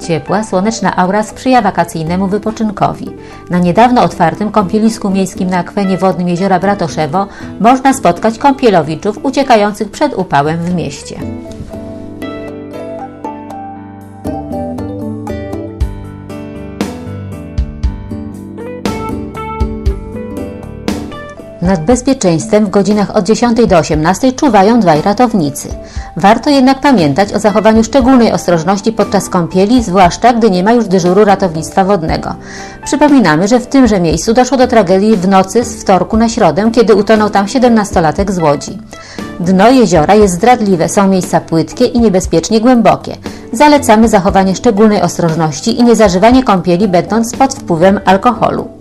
Ciepła, słoneczna aura sprzyja wakacyjnemu wypoczynkowi. Na niedawno otwartym kąpielisku miejskim na akwenie wodnym jeziora Bratoszewo można spotkać kąpielowiczów uciekających przed upałem w mieście. Nad bezpieczeństwem w godzinach od 10 do 18 czuwają dwaj ratownicy. Warto jednak pamiętać o zachowaniu szczególnej ostrożności podczas kąpieli, zwłaszcza gdy nie ma już dyżuru ratownictwa wodnego. Przypominamy, że w tymże miejscu doszło do tragedii w nocy z wtorku na środę, kiedy utonął tam 17-latek z Łodzi. Dno jeziora jest zdradliwe, są miejsca płytkie i niebezpiecznie głębokie. Zalecamy zachowanie szczególnej ostrożności i niezażywanie kąpieli będąc pod wpływem alkoholu.